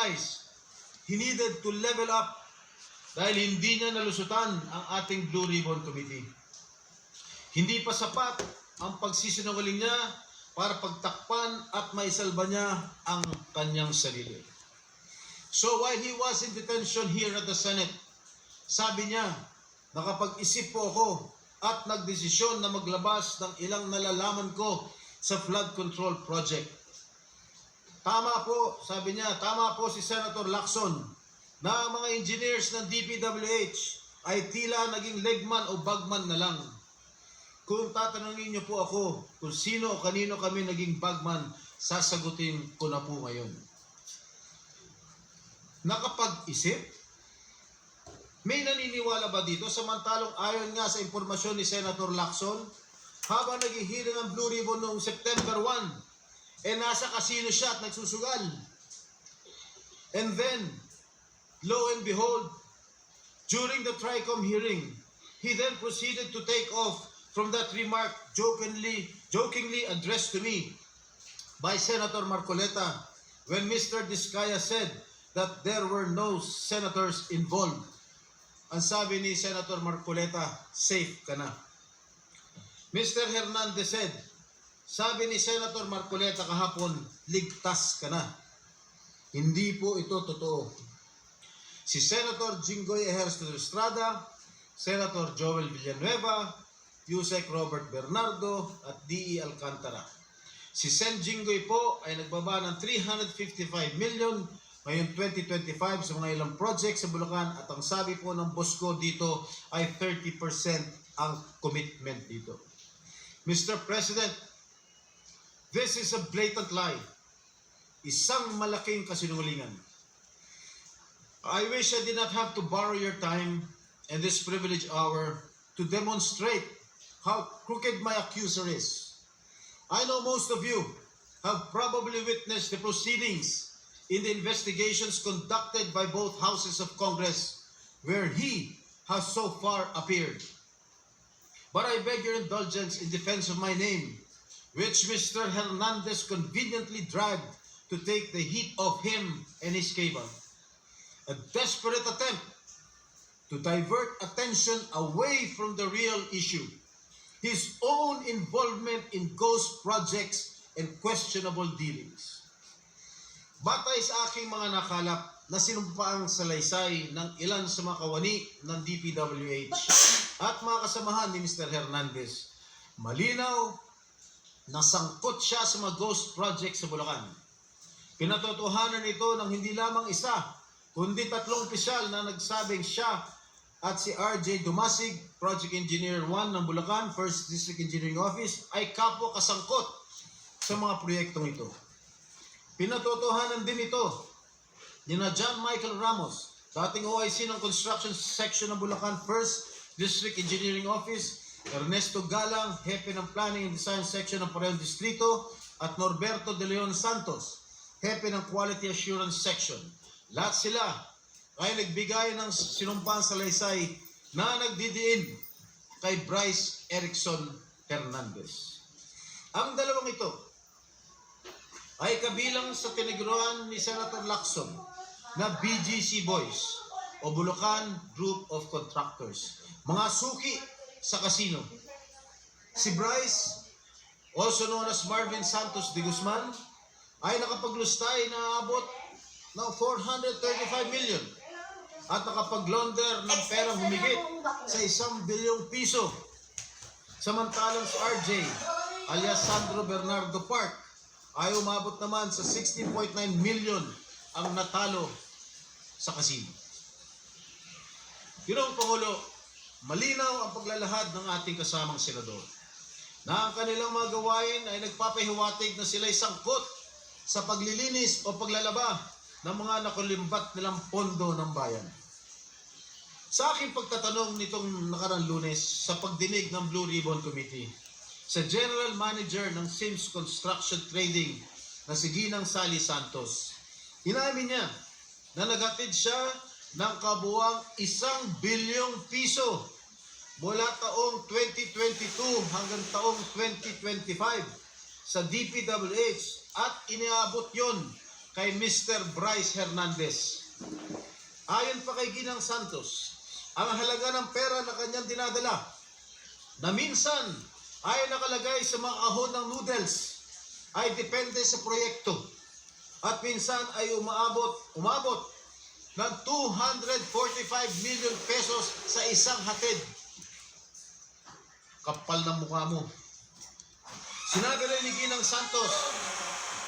realized he needed to level up dahil hindi niya nalusutan ang ating Blue Ribbon Committee. Hindi pa sapat ang pagsisinungaling niya para pagtakpan at maisalba niya ang kanyang sarili. So while he was in detention here at the Senate, sabi niya, nakapag-isip po ako at nagdesisyon na maglabas ng ilang nalalaman ko sa flood control project. Tama po, sabi niya, tama po si Senator Lacson na mga engineers ng DPWH ay tila naging legman o bagman na lang. Kung tatanungin niyo po ako kung sino o kanino kami naging bagman, sasagutin ko na po ngayon. Nakapag-isip? May naniniwala ba dito samantalong ayon nga sa impormasyon ni Senator Lacson habang naghihiling ang Blue Ribbon noong September 1 eh nasa casino siya at nagsusugal. And then, lo and behold, during the TRICOM hearing, he then proceeded to take off from that remark jokingly, jokingly addressed to me by Senator Marcoleta when Mr. Discaya said that there were no senators involved. Ang sabi ni Senator Marcoleta, safe ka na. Mr. Hernandez said, sabi ni Senator Marcoleta kahapon, ligtas ka na. Hindi po ito totoo. Si Senator Jinggoy Ejercito Estrada, Senator Joel Villanueva, Yusek Robert Bernardo at D.E. Alcantara. Si Sen Jinggoy po ay nagbaba ng 355 million ngayon 2025 sa mga ilang projects sa Bulacan at ang sabi po ng boss ko dito ay 30% ang commitment dito. Mr. President, this is a blatant lie. Isang malaking kasinungalingan. I wish I did not have to borrow your time in this privileged hour to demonstrate how crooked my accuser is. I know most of you have probably witnessed the proceedings in the investigations conducted by both houses of Congress where he has so far appeared. But I beg your indulgence in defense of my name, which Mr. Hernandez conveniently dragged to take the heat of him and his cable. A desperate attempt to divert attention away from the real issue, his own involvement in ghost projects and questionable dealings. Batay sa aking mga nakalap na sinumpaang salaysay ng ilan sa mga kawani ng DPWH at mga kasamahan ni Mr. Hernandez, malinaw na sangkot siya sa mga ghost project sa Bulacan. Pinatotohanan ito ng hindi lamang isa, kundi tatlong opisyal na nagsabing siya at si RJ Dumasig, Project Engineer 1 ng Bulacan, First District Engineering Office, ay kapwa kasangkot sa mga proyektong ito. Pinatotohanan din ito ni na John Michael Ramos, dating OIC ng Construction Section ng Bulacan First District Engineering Office, Ernesto Galang, Hepe ng Planning and Design Section ng Pareho Distrito, at Norberto De Leon Santos, Hepe ng Quality Assurance Section. Lahat sila ay nagbigay ng sinumpang salaysay na nagdidiin kay Bryce Erickson Hernandez. Ang dalawang ito ay kabilang sa tiniguruan ni Senator Lacson na BGC Boys o Bulacan Group of Contractors. Mga suki sa kasino. Si Bryce, also known as Marvin Santos de Guzman, ay nakapaglustay na abot ng 435 million at nakapag-launder ng perang humigit sa isang bilyong piso. Samantalang si RJ alias Sandro Bernardo Park ay umabot naman sa 16.9 million ang natalo sa kasino. Ginoong Pangulo, malinaw ang paglalahad ng ating kasamang senador na ang kanilang mga gawain ay nagpapahiwatig na sila'y sangkot sa paglilinis o paglalaba ng mga nakulimbat nilang pondo ng bayan. Sa aking pagtatanong nitong nakarang lunes sa pagdinig ng Blue Ribbon Committee, sa General Manager ng Sims Construction Trading na si Ginang Sally Santos, inamin niya na nagatid siya ng kabuang isang bilyong piso mula taong 2022 hanggang taong 2025 sa DPWH at iniabot yon kay Mr. Bryce Hernandez. Ayon pa kay Ginang Santos, ang halaga ng pera na kanyang dinadala na minsan ay nakalagay sa mga kahon ng noodles ay depende sa proyekto at minsan ay umaabot umabot ng 245 million pesos sa isang hatid. Kapal ng mukha mo. Rin ni Ginang Santos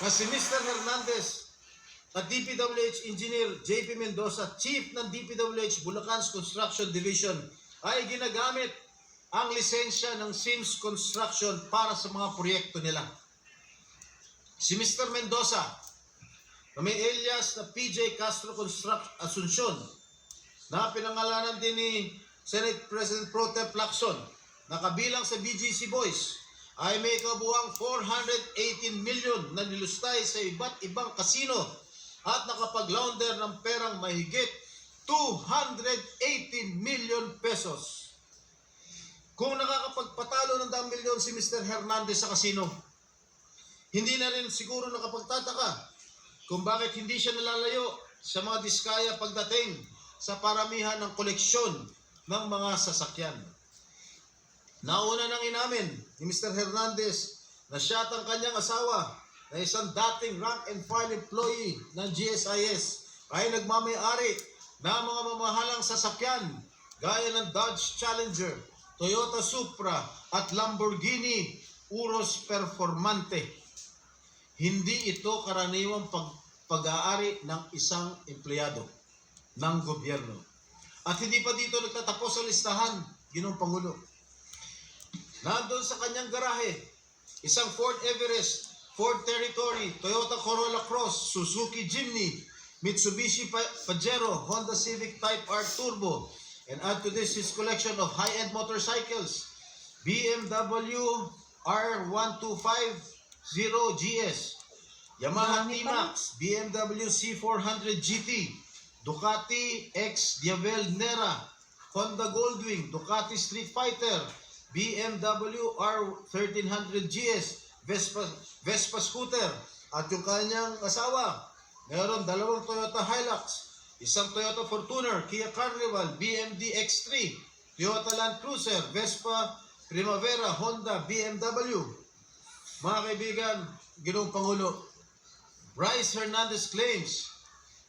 na si Mr. Hernandez at DPWH Engineer JP Mendoza, Chief ng DPWH Bulacan's Construction Division, ay ginagamit ang lisensya ng Sims Construction para sa mga proyekto nila. Si Mr. Mendoza, na may alias na PJ Castro Construct Asuncion, na pinangalanan din ni Senate President Pro Tem Lacson, na kabilang sa BGC Boys, ay may kabuang 418 million na nilustay sa iba't ibang kasino at nakapag-launder ng perang mahigit 218 million pesos. Kung nakakapagpatalo ng daang milyon si Mr. Hernandez sa kasino, hindi na rin siguro nakapagtataka kung bakit hindi siya nalalayo sa mga diskaya pagdating sa paramihan ng koleksyon ng mga sasakyan. Nauna nang inamin ni Mr. Hernandez na siya at ang kanyang asawa na isang dating rank and file employee ng GSIS ay nagmamayari ng mga mamahalang sasakyan gaya ng Dodge Challenger, Toyota Supra at Lamborghini Urus Performante. Hindi ito karaniwang pag pag-aari ng isang empleyado ng gobyerno. At hindi pa dito nagtatapos ang listahan, Ginong Pangulo. Nandun sa kanyang garahe, isang Ford Everest, Ford Territory, Toyota Corolla Cross, Suzuki Jimny, Mitsubishi Pa- Pajero, Honda Civic Type R Turbo, and add to this his collection of high-end motorcycles, BMW R1250 GS, Yamaha. T-Max, BMW C400 GT, Ducati X Diavel Nera, Honda Goldwing, Ducati Street Fighter, BMW R1300 GS, Vespa, Vespa scooter, at yung kanyang asawa. Meron dalawang Toyota Hilux, isang Toyota Fortuner, Kia Carnival, BMD X3, Toyota Land Cruiser, Vespa Primavera, Honda, BMW. Mga kaibigan, Ginoong Pangulo, Bryce Hernandez claims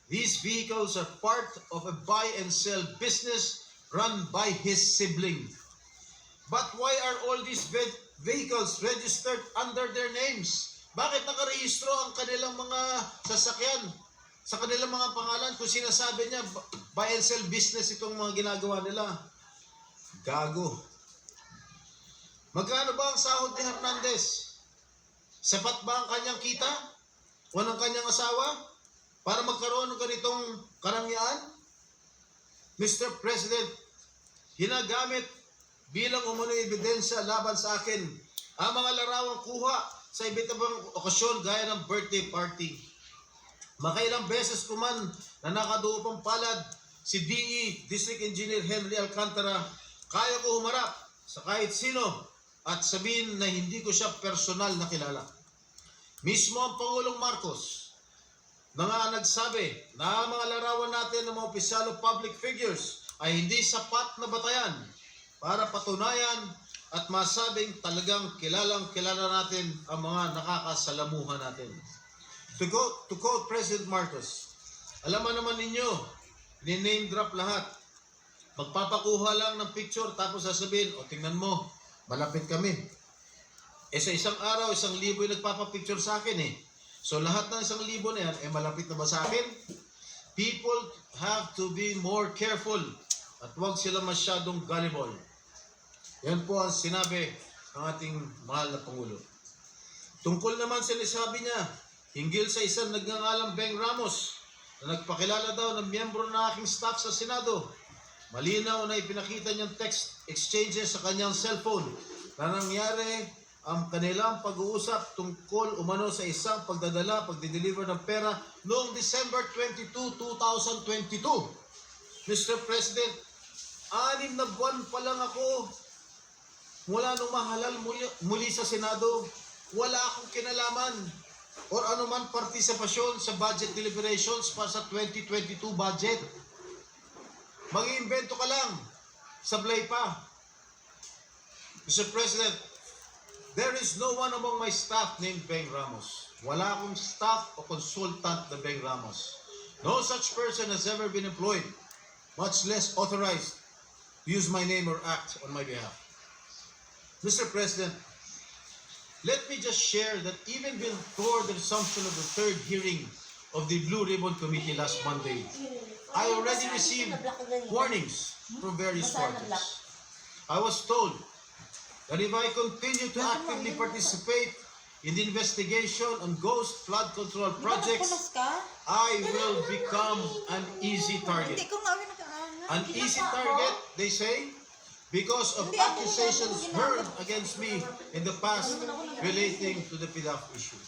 these vehicles are part of a buy and sell business run by his sibling. But why are all these ve- vehicles registered under their names? Bakit nakarehistro ang kanilang mga sasakyan sa kanilang mga pangalan kung sinasabi niya bu- buy and sell business itong mga ginagawa nila? Gago. Magkano ba ang sahod ni Hernandez? Sapat ba ang kanyang kita? O ng kanyang asawa? Para magkaroon ng ganitong karangyaan? Mr. President, ginagamit bilang umuno ebidensya laban sa akin ang mga larawang kuha sa iba't ibang okasyon gaya ng birthday party. Makailang beses ko man na nakaduupang palad si DE District Engineer Henry Alcantara, kaya ko humarap sa kahit sino at sabihin na hindi ko siya personal na kilala. Mismo ang Pangulong Marcos na nga nagsabi na mga larawan natin ng mga opisyal o public figures ay hindi sapat na batayan para patunayan at masabing talagang kilalang kilala natin ang mga nakakasalamuhan natin. To quote, to quote President Marcos, alam naman ninyo, ni-name drop lahat. Magpapakuha lang ng picture tapos sasabihin, o tingnan mo, malapit kami. Eh sa isang araw, isang libo yung nagpapapicture sa akin eh. So lahat ng isang libo na yan, eh malapit na ba sa akin? People have to be more careful at huwag sila masyadong gullible. Yan po ang sinabi ng ating mahal na Pangulo. Tungkol naman sa nasabi niya, hinggil sa isang nagngangalang Beng Ramos na nagpakilala daw ng miyembro ng aking staff sa Senado. Malinaw na ipinakita niyang text exchanges sa kanyang cellphone na nangyari ang kanilang pag-uusap tungkol umano sa isang pagdadala, pagdideliver ng pera noong December 22, 2022. Mr. President, anim na buwan pa lang ako mula nung mahalal muli, muli sa Senado. Wala akong kinalaman or anuman partisipasyon sa budget deliberations para sa 2022 budget. Mag-iimbento ka lang. Sablay pa. Mr. President, there is no one among my staff named Beng Ramos. Wala akong staff o consultant na Beng Ramos. No such person has ever been employed, much less authorized to use my name or act on my behalf. Mr. President, let me just share that even before the resumption of the third hearing of the Blue Ribbon Committee last Monday, I already received warnings from various parties. I was told that if I continue to actively participate in the investigation on ghost flood control projects? I will become an easy target. Nag-aangat. An easy target, they say, because of accusations heard against me in the past relating to the PDAF issue.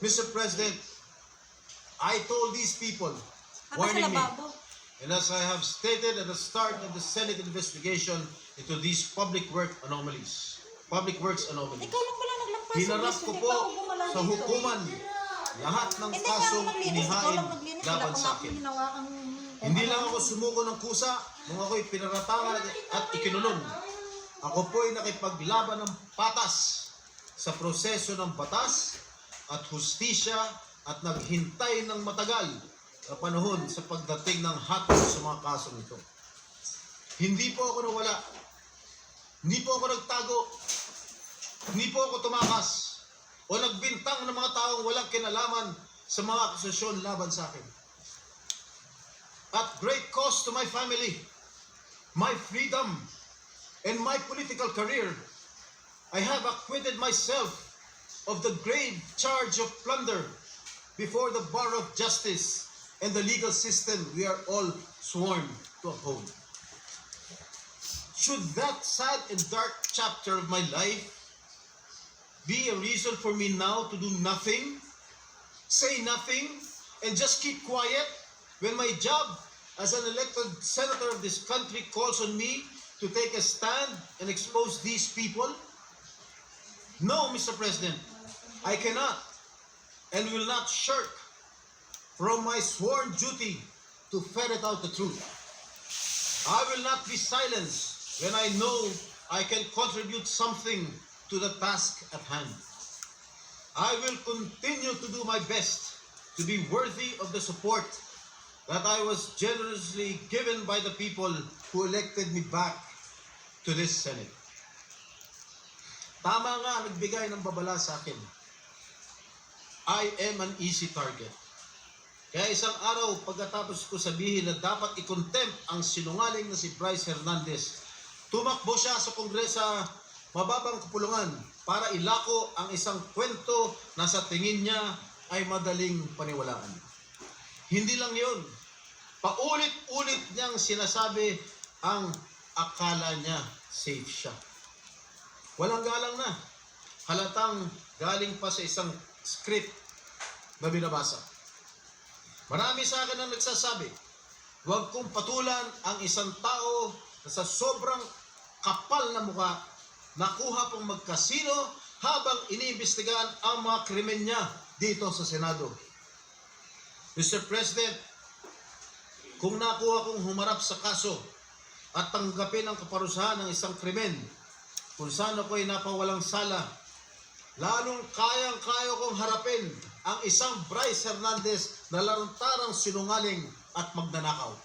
Mr. President, I told these people, sa warning me, and as I have stated at the start of the Senate investigation into these public work anomalies, public works anomalies, Ikaw lang pala naglampas. hinarap ko po sa hukuman lahat ng kasong inihain laban sa akin. Hindi lang ako sumuko ng kusa. Nung ako'y pinaratangan at ikinulong. Ako po'y nakipaglaban ng patas sa proseso ng batas at hustisya at naghintay ng matagal na panahon sa pagdating ng hatol sa mga kasong ito. Hindi po ako nawala. Hindi po ako nagtago. Hindi po ako tumakas o nagbintang ng mga taong walang kinalaman sa mga akusasyon laban sa akin at great cost to my family, my freedom, and my political career, I have acquitted myself of the grave charge of plunder before the bar of justice and the legal system we are all sworn to uphold. Should that sad and dark chapter of my life be a reason for me now to do nothing, say nothing, and just keep quiet when my job as an elected senator of this country calls on me to take a stand and expose these people? No, Mr. President, I cannot and will not shirk from my sworn duty to ferret out the truth. I will not be silenced when I know I can contribute something to the task at hand. I will continue to do my best to be worthy of the support that I was generously given by the people who elected me back to this Senate. Tama nga nagbigay ng babala sa akin. I am an easy target. Kaya isang araw pagkatapos ko sabihin na dapat i-contempt ang sinungaling na si Bryce Hernandez, tumakbo siya sa kongresa mababang kupulungan para ilako ang isang kwento na sa tingin niya ay madaling paniwalaan. Hindi lang yun. Paulit-ulit niyang sinasabi ang akala niya safe siya. Walang galang na. Halatang galing pa sa isang script na binabasa. Marami sa akin ang nagsasabi, huwag kong patulan ang isang tao na sa sobrang kapal na mukha, nakuha pong magkasino habang iniimbestigahan ang mga krimen niya dito sa Senado. Mr. President, kung nakuha kong humarap sa kaso at tanggapin ang kaparusahan ng isang krimen kung saan ako'y napawalang sala, lalong kayang-kaya kong harapin ang isang Bryce Hernandez na lantarang sinungaling at magnanakaw.